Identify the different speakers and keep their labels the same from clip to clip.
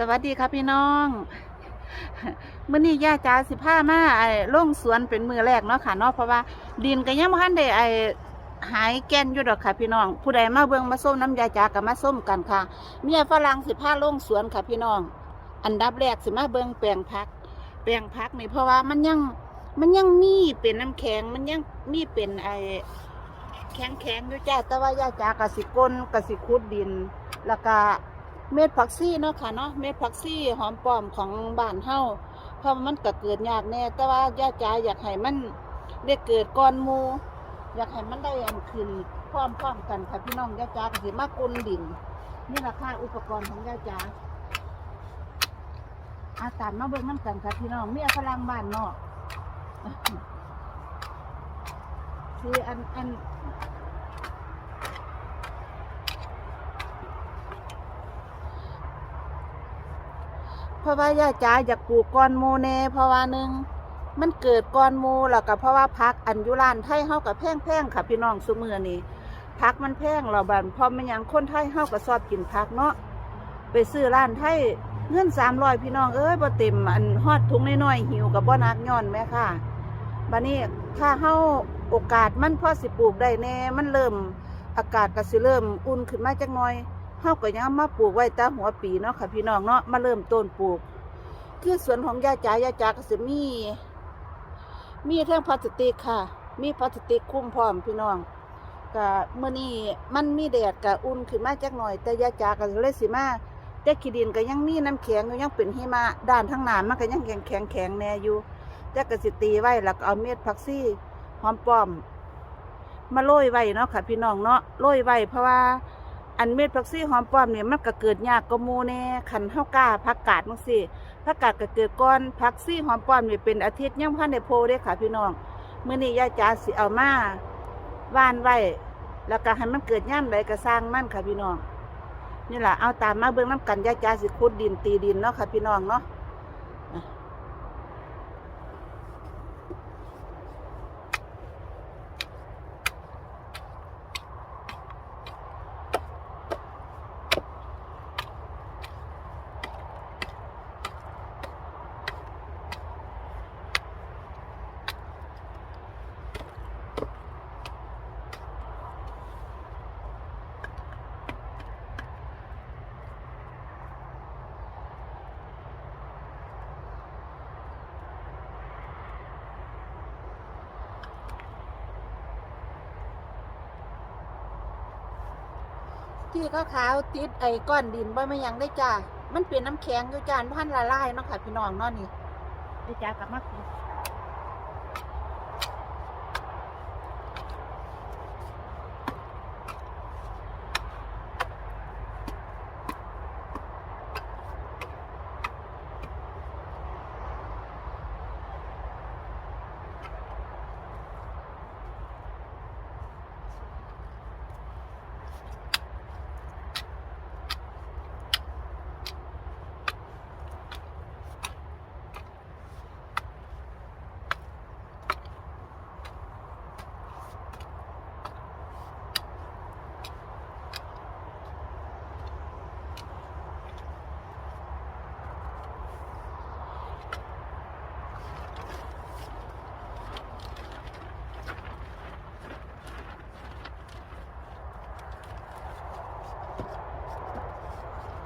Speaker 1: สวัสดีครับพี่น้องเมื้อนี้ย่าจ๋าสิพามาไอ้ลงสวนเป็นมือแรกเนาะค่ะเนาะเพราะว่าดินก็ยังบ่ทันได้ไอ้หายแก่นอยู่ดอกค่ะพี่น้อง ผู้ใดมาเบิ่งมาส้มน้ำยาจ๋าก็มาส้มกันค่ะ เมียฝรั่งสิพาลงสวนค่ะพี่น้อง อันดับแรกสิมาเบิ่งแปลงพัก แปลงพักนี่เพราะว่ามันยังมันยังมีเป็นน้ำแข็งมันยังมีเป็นไอ้แข็งแข็งๆอยู่จ้าแต่ว่าย่าจ๋ากสิก้นกสิขุดดินแล้วก็ เม็ดผักซี่เนาะค่ะเนาะเม็ดผักซี่หอมปลอมของบ้านเฮาเพราะมันก็เกิดยากแน่ แต่ว่าย่าจ๋าอยากให้มันได้เกิดก่อนมูอยากให้มันได้อันขึ้นพร้อมๆกันค่ะพี่น้องย่าจ๋าก็สิมากุนดินนี่แหละค่ะอุปกรณ์ของย่าจ๋าอาตามมาเบิ่งน้ำกันค่ะพี่น้องเมียฝรั่งบ้านเนอกคืออันอัน ราะว่าย่าจ๋าอยากปลูกก้อนหมูแน่เพราะว่าหนึ่งมันเกิดก้อนหมูแล้วก็เพราะว่าพักอันยุรานไทยเฮากับแพงแพงค่ะพี่น้องซุมือนี่พักมันแพงเราบันพอมันยังคนไทยเฮาก็ชอบกินพักเนาะไปซื้อร้านไทยเงินสามร้อยพี่น้องเอ้ยบ่เต็มอันฮอดถุงน้อยๆหิวกับบ่นักย้อนแม่ค่ะบัดนี้ถ้าเฮาโอกาสมันพอสิปลูกได้แน่มันเริ่มอากาศก็สิเริ่มอุ่นขึ้นมาจักหน่อย เฮาก็ยังมาปลูกไว้แตาหัวปีเนาะค่ะพี่น้องเนาะมาเริ่มต้นปลูก คือสวนของยายจ๋ายายจ๋าก็สิมี มีเรื่งพลาสติกค่ะ มีพลาสติกคุ้มพร้อมพี่น้องก็เมื่อนี้มันมีแดดก็อุ่นขึ้นมาจักหน่อย แต่ยายจ๋าก็เลยสิมาแต่ขี้ดินก็ยังมีน้ำแข็งอยู่ยังเป็นหิมะด้านทั้งหน้ามันก็ยังแข็งแข็งแข็งแน่อยู่แต่ก็สิตีไว้แล้วก็เอาเม็ดผักซี่หอมป้อม มาโรยไว้เนาะค่ะ พี่น้องเนาะโรยไว้เพราะว่า อันเม็ดผักซี่หอมป้อมเนี่ยมันก็เกิดยากก็มูแน่ขันเฮากล้าผักกาดมังสิผักกาดก็เกิดก้อนผักซี่หอมป้อมเนี่ยเป็นอาทิตย์ยังพันในโพเด้ค่ะพี่น้องเมื้อนี้ยายจ๋าสิเอามาว่านไว้แล้วก็ให้มันเกิดย่ำใดก็สร้างมันค่ะพี่น้องนี่แหละเอาตามมาเบิ่งน้ำกันยายจ๋าสิขุดดินตีดินเนาะค่ะพี่น้องเนาะ ที่ขาวๆติดไอ้ก้อนดินบ่ไม่ยังได้จ้า มันเป็นน้ำแข็งอยู่จาพันละลายเนาะค่ะพี่น้องเนาะนี่ได้จ้ากลับมากิน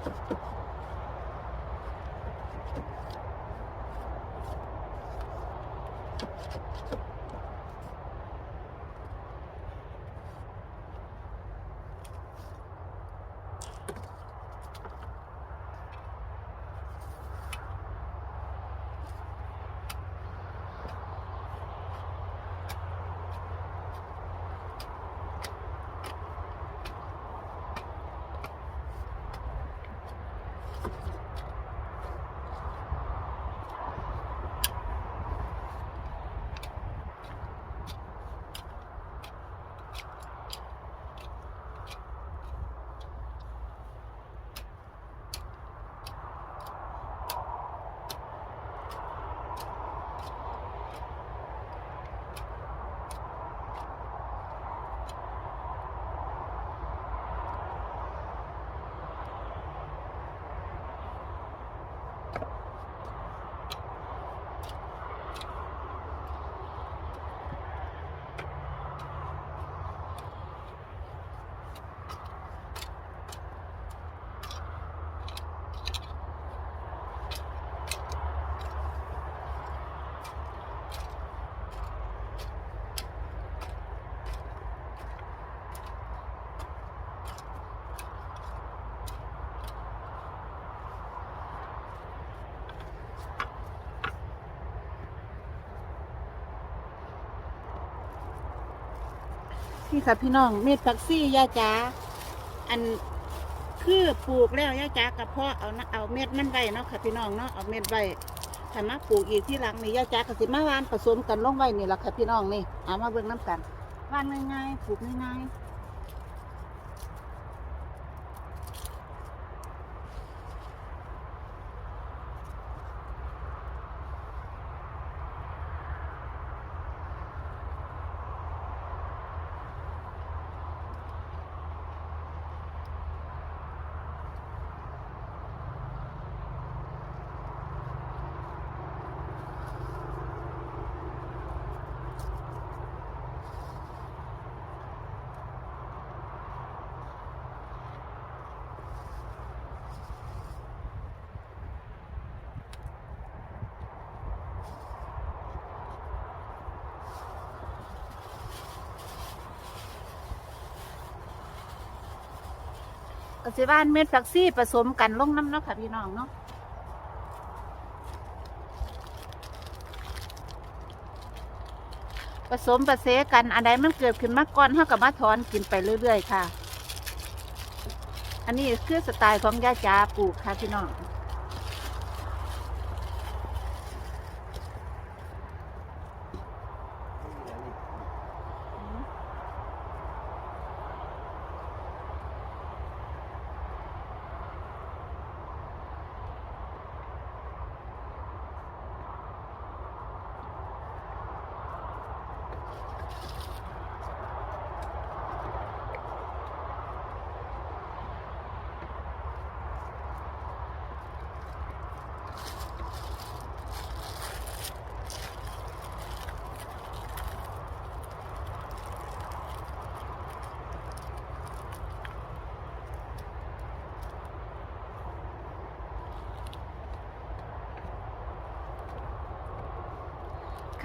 Speaker 1: you นี่ค่ะพี่น้องเม็ดผักซี่ย่าจ๋าอันคือปลูกแล้วย่าจ๋ากับพ่อเอานะเอาเม็ดมันไว้เนาะค่ะพี่น้องเนาะเอาเม็ดไว้ถ้ามาปลูกอีกที่หลังนี่ย่าจ๋าก็สิมาหวานผสมกันลงไว้นี่แหละค่ะพี่น้องนี่เอามาเบิ่งน้ำกันหวานง่ายๆปลูกง่ายๆ ก็สิบ้านเม็ดฟักซี่ผสมกันลงน้ำเนาะค่ะพี่น้องเนาะผสมประเสกันอันใดมันเกิดขึ้นมาก่อนเท่ากับมาถอนกินไปเรื่อย ๆ ค่ะ อันนี้คือสไตล์ของย่าจาปลูกค่ะพี่น้อง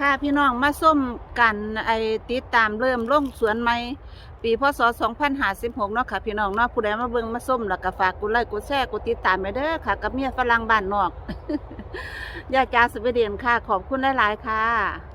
Speaker 1: ค่ะพี่น้องมาส้มกันไอติดตามเริ่มล่งสวนไม้ปีพศ 2556เนาะค่ะพี่น้องเนาะผู้ใดมาเบิ่งมาส้มแล้วก็ฝากกดไลค์กดแชร์กดติดตามไปเด้อค่ะ กับเมียฝรั่งบ้านนอก ยาจาสวีเดนค่ะ ขอบคุณหลาย ๆ ค่ะ